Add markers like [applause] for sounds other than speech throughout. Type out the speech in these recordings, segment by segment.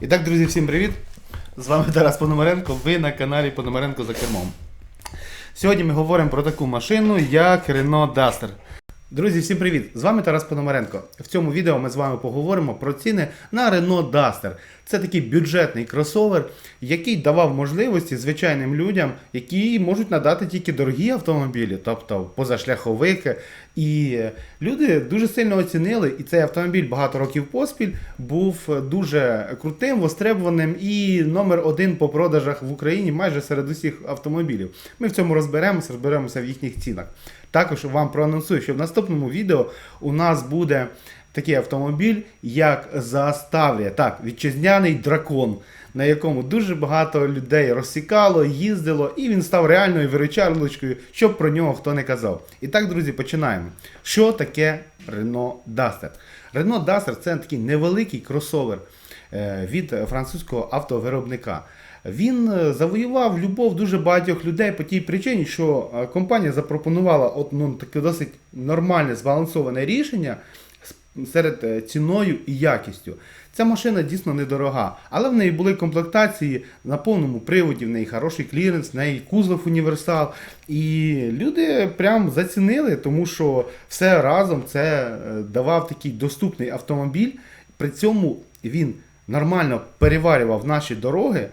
І так, друзі, всім привіт! З вами Тарас Пономаренко, ви на каналі Пономаренко за кермом. Сьогодні ми говоримо про таку машину, як Renault Duster. Друзі, всім привіт! З вами Тарас Пономаренко. В цьому відео ми з вами поговоримо про ціни на Renault Duster. Це такий бюджетний кросовер, який давав можливості звичайним людям, які можуть надати тільки дорогі автомобілі, тобто позашляховики. І люди дуже сильно оцінили, і цей автомобіль багато років поспіль був дуже крутим, востребуваним і номер один по продажах в Україні майже серед усіх автомобілів. Ми в цьому розберемося, розберемося в їхніх цінах. Також вам проанонсую, що в наступному відео у нас буде такий автомобіль, як Заставрія. Так, вітчизняний дракон, на якому дуже багато людей розсікало, їздило, і він став реальною виручарлочкою, щоб про нього хто не казав. І так, друзі, починаємо. Що таке Renault Duster? Renault Duster це такий невеликий кросовер е, від французького автовиробника. Він е, завоював любов дуже багатьох людей по тій причині, що е, компанія запропонувала от, ну, таке досить нормальне збалансоване рішення серед е, ціною і якістю. Ця машина дійсно недорога, але в неї були комплектації на повному приводі, в неї хороший кліренс, в неї кузов універсал. І люди прям зацінили, тому що все разом це давав такий доступний автомобіль. При цьому він нормально переварював наші дороги.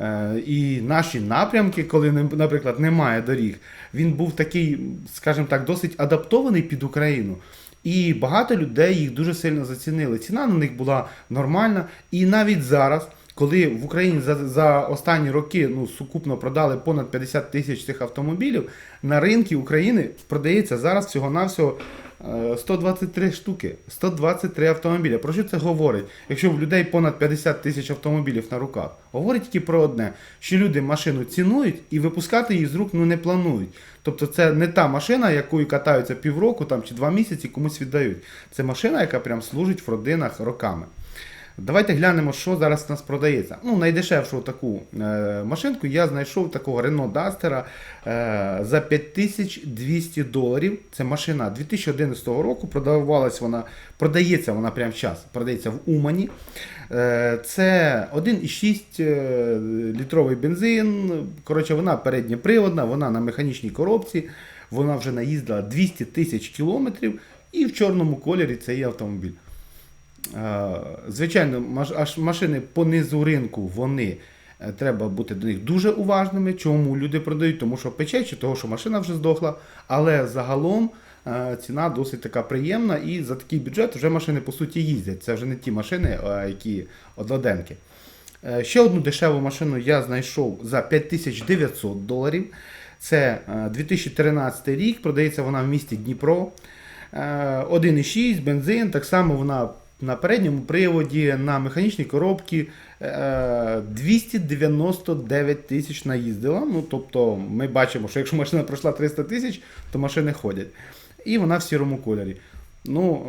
Е, І наші напрямки, коли наприклад немає доріг, він був такий, скажімо так, досить адаптований під Україну. І багато людей їх дуже сильно зацінили. Ціна на них була нормальна. І навіть зараз, коли в Україні за, за останні роки ну, сукупно продали понад 50 тисяч цих автомобілів, на ринку України продається зараз всього-навсього 123 штуки, 123 автомобілі. Про що це говорить? Якщо в людей понад 50 тисяч автомобілів на руках, говорить тільки про одне: що люди машину цінують і випускати її з рук ну, не планують. Тобто це не та машина, якою катаються півроку там, чи два місяці комусь віддають. Це машина, яка прям служить в родинах роками. Давайте глянемо, що зараз у нас продається. Ну, найдешевшу таку е, машинку я знайшов такого Renault Duster е, за 5200 доларів. Це машина 2011 року. Продавалась вона, продається вона прямо зараз, продається в Умані. Е, це 1,6 е, літровий бензин. Коротше, вона передньоприводна, вона на механічній коробці. Вона вже наїздила 200 тисяч кілометрів. І в чорному кольорі це є автомобіль. Е, Звичайно, машини по низу ринку вони е, треба бути до них дуже уважними. Чому люди продають? Тому що пече, чи того, що машина вже здохла. Але загалом е, ціна досить така приємна, і за такий бюджет вже машини по суті їздять. Це вже не ті машини, які одноденки. Ще одну дешеву машину я знайшов за 5900 доларів. Це е, 2013 рік, продається вона в місті Дніпро. Е, 1,6 бензин, так само вона на передньому приводі, на механічній коробці е, 299 тисяч наїздила. Ну, тобто ми бачимо, що якщо машина пройшла 300 тисяч, то машини ходять. І вона в сірому кольорі. Ну,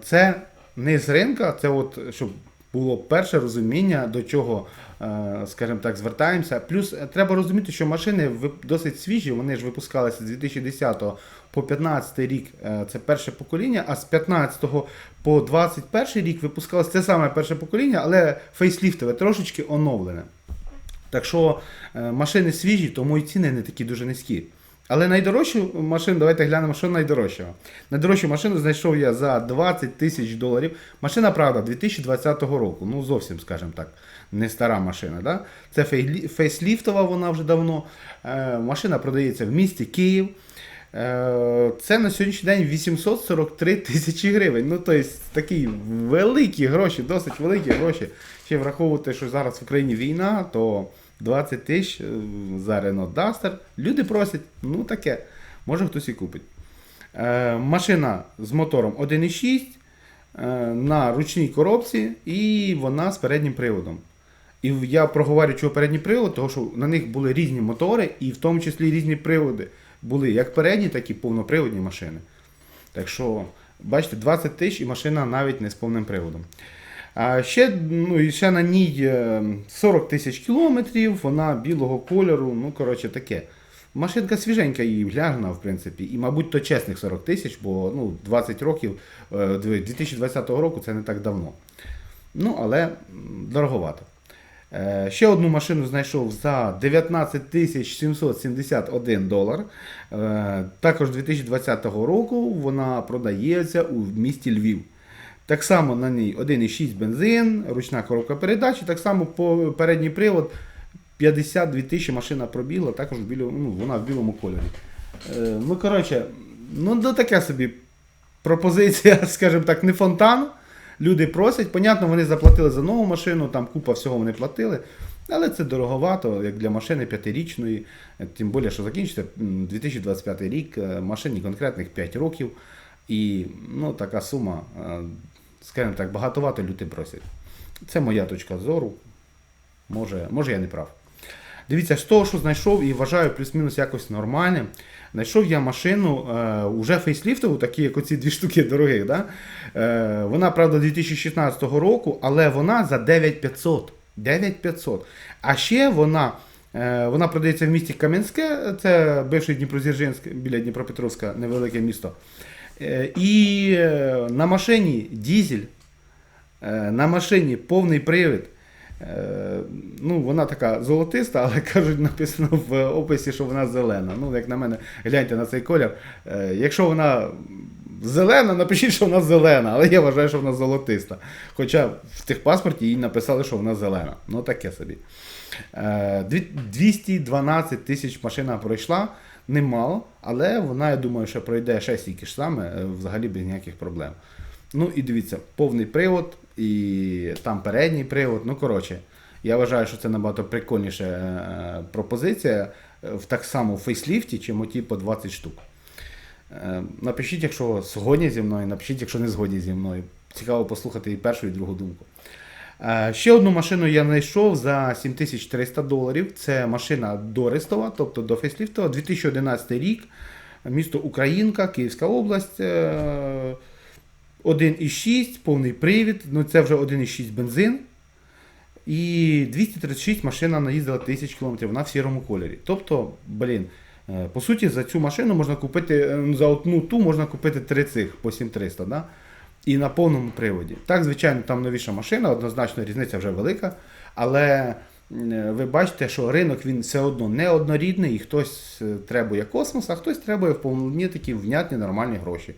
е, це не з ринка, це от, щоб було перше розуміння, до чого, е, скажімо так, звертаємося. Плюс е, треба розуміти, що машини досить свіжі, вони ж випускалися з 2010 по 2015 рік, е, це перше покоління, а з 15 по 21 рік випускалося це саме перше покоління, але фейсліфтове, трошечки оновлене. Так що машини свіжі, тому і ціни не такі дуже низькі. Але найдорожчу машину, давайте глянемо, що найдорожчого. Найдорожчу машину знайшов я за 20 тисяч доларів. Машина, правда, 2020 року. Ну, зовсім, скажімо так, не стара машина. Да? Це фейсліфтова, вона вже давно. Е, машина продається в місті Київ. Е, Це на сьогоднішній день 843 тисячі гривень. Ну, тобто такі великі гроші, досить великі гроші. Ще враховувати, що зараз в Україні війна, то 20 тисяч е, за Renault Duster. Люди просять, ну таке, може хтось і купить. Е, Машина з мотором 1,6 е, на ручній коробці, і вона з переднім приводом. І я проговорю, чого передній привод, тому що на них були різні мотори, і в тому числі різні приводи. Були як передні, так і повноприводні машини. Так що, бачите, 20 тисяч і машина навіть не з повним приводом. А ще, ну, ще на ній е, 40 тисяч кілометрів, вона білого кольору, ну, коротше, таке. Машинка свіженька і гляжена, в принципі. І, мабуть, то чесних 40 тисяч, бо ну, 20 років, е, 2020 року це не так давно. Ну, але дороговато. Е, Ще одну машину знайшов за 19 тисяч 771 долар. Е, Також 2020 року вона продається у місті Львів. Так само на ній 1,6 бензин, ручна коробка передач, так само передній привод 52 тисячі машина пробігла, також в ну, вона в білому кольорі. Е, Ну, коротше, ну до таке собі пропозиція, [laughs] скажімо так, не фонтан. Люди просять, понятно, вони заплатили за нову машину, там купа всього вони платили. Але це дороговато, як для машини п'ятирічної, тим більше, що закінчиться 2025 рік, е, машині конкретних 5 років. І ну, така сума, е, скажімо так, багатовато люди просять. Це моя точка зору. Може, може я не прав. Дивіться, з того, що знайшов і вважаю плюс-мінус якось нормальним. Знайшов я машину е, уже фейсліфтову, такі як оці дві штуки дорогих. Да? Е, вона, правда, 2016 року, але вона за 9500. 9500. А ще вона, е, вона продається в місті Кам'янське, це бивший Дніпродзержинськ, біля Дніпропетровська, невелике місто. Е, і е, на машині дізель, е, на машині повний привід. Е, Ну, вона така золотиста, [laughs] але кажуть, написано в описі, що вона зелена. Ну, як на мене, гляньте на цей колір. Е, Якщо вона зелена, напишіть, що вона зелена, але я вважаю, що вона золотиста. Хоча в техпаспорті їй написали, що вона зелена. Ну, таке собі. Е, 212 тисяч машина пройшла, немало, але вона, я думаю, що пройде ще стільки ж саме, е, взагалі без ніяких проблем. Ну і дивіться, повний привод, і там передній привод. Ну, коротше, я вважаю, що це набагато прикольніша е, пропозиція е, в так само в фейсліфті, чим оті по 20 штук. Напишіть, якщо згодні зі мною, напишіть, якщо не згодні зі мною. Цікаво послухати і першу, і другу думку. Е, Ще одну машину я знайшов за 7300 доларів. Це машина Дористова, тобто до фейсліфтова, 2011 рік, місто Українка, Київська область. е, 1,6, повний привід, ну це вже 1,6 бензин. І 236 машина наїздила тисяч кілометрів, вона в сірому кольорі. Тобто, блін, е, по суті, за цю машину можна купити, е, за одну ту можна купити три цих по 7300, да? І на повному приводі. Так, звичайно, там новіша машина, однозначно різниця вже велика. Але е, ви бачите, що ринок він все одно неоднорідний, і хтось е, требує космос, а хтось требує вповні такі внятні нормальні гроші.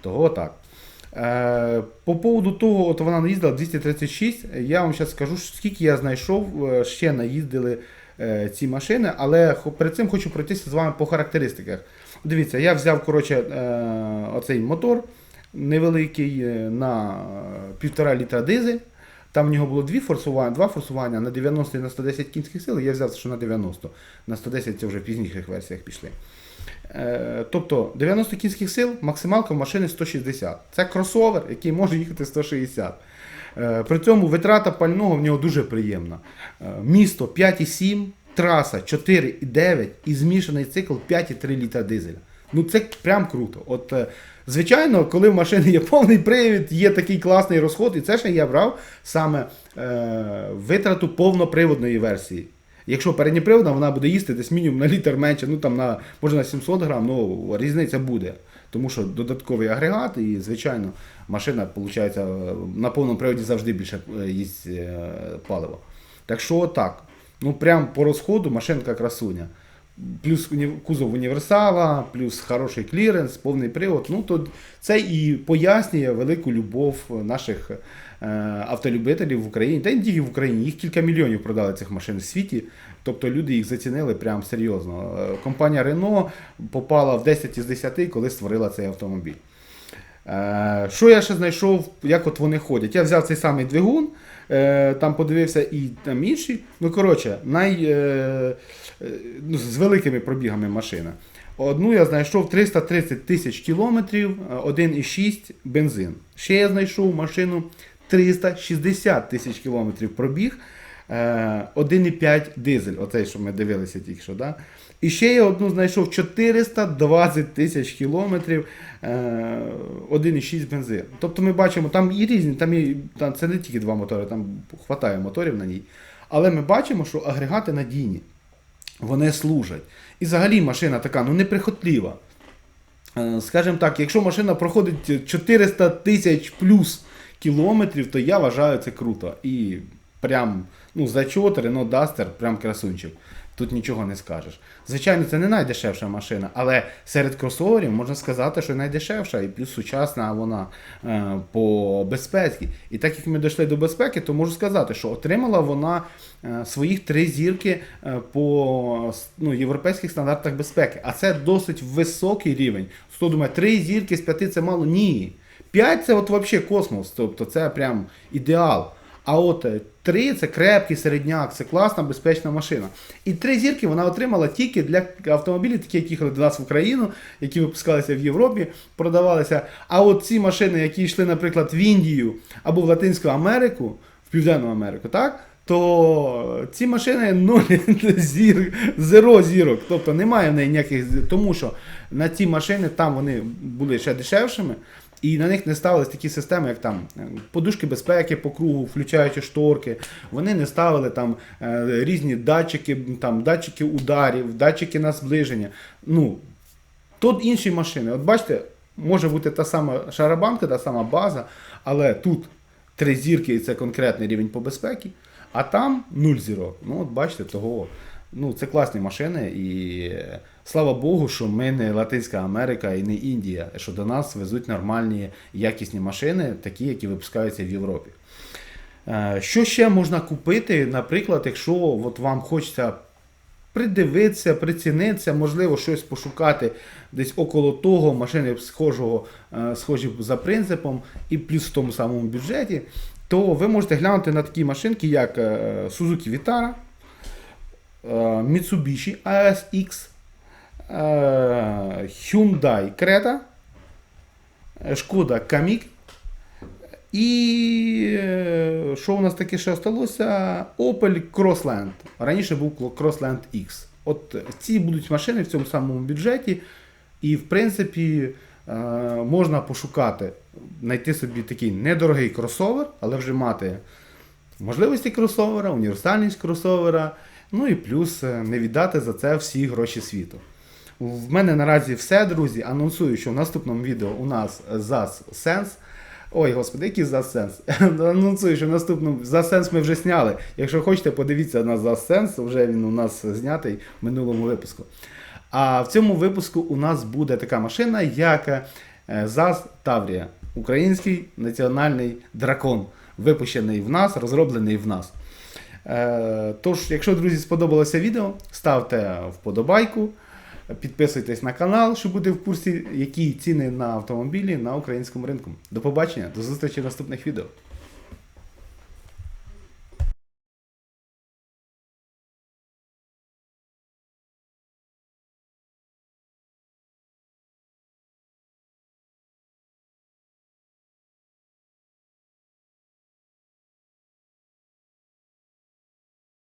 Того так. Е, По поводу того, от вона наїздила 236, я вам зараз скажу, скільки я знайшов, ще наїздили ці машини, але перед цим хочу пройтися з вами по характеристиках. Дивіться, я взяв коротше, оцей мотор невеликий е, на 1,5 літра дизель. Там в нього було дві форсування, два форсування на 90 і на 110 кінських сил. Я взяв, що на 90. На 110 це вже в пізніших версіях пішли. Е, Тобто 90 кінських сил, максималка в машини 160. Це кросовер, який може їхати 160. Е, При цьому витрата пального в нього дуже приємна. Е, Місто 5,7, траса 4,9 і змішаний цикл 5,3 літра дизеля. Ну це прям круто. От, е, звичайно, коли в машині є повний привід, є такий класний розход, і це ще я брав саме е, витрату повноприводної версії. Якщо передніприводна, вона буде їсти десь мінімум на літр менше, ну там на може на 700 грам, ну різниця буде. Тому що додатковий агрегат, і звичайно, машина виходить, на повному приводі завжди більше е, їсть е, паливо. Так що так. Ну прям по розходу машинка красуня. Плюс кузов універсала, плюс хороший кліренс, повний привод. Ну, то це і пояснює велику любов наших е, автолюбителів в Україні. Та й тільки в Україні, їх кілька мільйонів продали цих машин в світі. Тобто люди їх зацінили прям серйозно. Е, Компанія Renault попала в 10 із 10, коли створила цей автомобіль. Е, Що я ще знайшов, як от вони ходять? Я взяв цей самий двигун, там подивився і там інші. Ну, коротше, най, ну, з великими пробігами машина. Одну я знайшов 330 тисяч кілометрів, е, 1,6 бензин. Ще я знайшов машину 360 тисяч кілометрів пробіг, е, 1,5 дизель, оцей, що ми дивилися тільки що. Да? І ще я одну знайшов 420 тисяч кілометрів, е, 1,6 бензин. Тобто ми бачимо, там і різні, там і, там, це не тільки два мотори, там хватає моторів на ній. Але ми бачимо, що агрегати надійні, вони служать. І взагалі машина така ну, неприхотлива. Е, Скажімо так, якщо машина проходить 400 тисяч плюс кілометрів, то я вважаю це круто. І прям, ну, за 4 ну, Duster, прям красунчик. Тут нічого не скажеш. Звичайно, це не найдешевша машина, але серед кросоверів можна сказати, що найдешевша і плюс сучасна вона е, по безпеці. І так як ми дійшли до безпеки, то можу сказати, що отримала вона е, своїх три зірки е, по ну, європейських стандартах безпеки. А це досить високий рівень. Хто думає, три зірки з п'яти це мало? Ні. П'ять це от взагалі космос, тобто це прям ідеал. А от е, три це крепкий середняк, це класна, безпечна машина. І три зірки вона отримала тільки для автомобілів, такі, які їхали до нас в Україну, які випускалися в Європі, продавалися. А от ці машини, які йшли, наприклад, в Індію або в Латинську Америку, в Південну Америку, так? То ці машини нуль [laughs] зір, зеро зірок. Тобто немає в неї ніяких тому що на ці машини там вони були ще дешевшими. І на них не ставились такі системи, як там е, подушки безпеки по кругу, включаючи шторки. Вони не ставили там е, різні датчики, там, датчики ударів, датчики на зближення. Ну, тут інші машини. От бачите, може бути та сама шарабанка, та сама база, але тут три зірки і це конкретний рівень по безпеці, а там нуль зірок. Ну, от бачите, того. Ну, це класні машини, і е, слава Богу, що ми не Латинська Америка і не Індія, що до нас везуть нормальні якісні машини, такі, які випускаються в Європі. Е, Що ще можна купити, наприклад, якщо от вам хочеться придивитися, прицінитися, можливо, щось пошукати десь около того, машини схожого, е, схожі за принципом, і плюс в тому самому бюджеті, то ви можете глянути на такі машинки, як е, Suzuki Vitara, Mitsubishi ASX, Hyundai Creta, е, Шкода Kamiq, і е, що у нас таке ще осталося? Opel Crossland. Раніше був Crossland X. От ці будуть машини в цьому самому бюджеті. І, в принципі, е, можна пошукати, знайти собі такий недорогий кросовер, але вже мати можливості кросовера, універсальність кросовера. Ну і плюс е, не віддати за це всі гроші світу. В мене наразі все, друзі. Анонсую, що в наступному відео у нас ZAS Sense. Ой, господи, який ZAS [laughs] Sense. Анонсую, що в наступному ZAS Sense ми вже зняли. Якщо хочете, подивіться на ZAS Sense, вже він у нас знятий в минулому випуску. А в цьому випуску у нас буде така машина, як е, ZAS Таврія, український національний дракон, випущений в нас, розроблений в нас. Е, Тож, якщо, друзі, сподобалося відео, ставте вподобайку, підписуйтесь на канал, щоб бути в курсі, які ціни на автомобілі на українському ринку. До побачення, до зустрічі в наступних відео.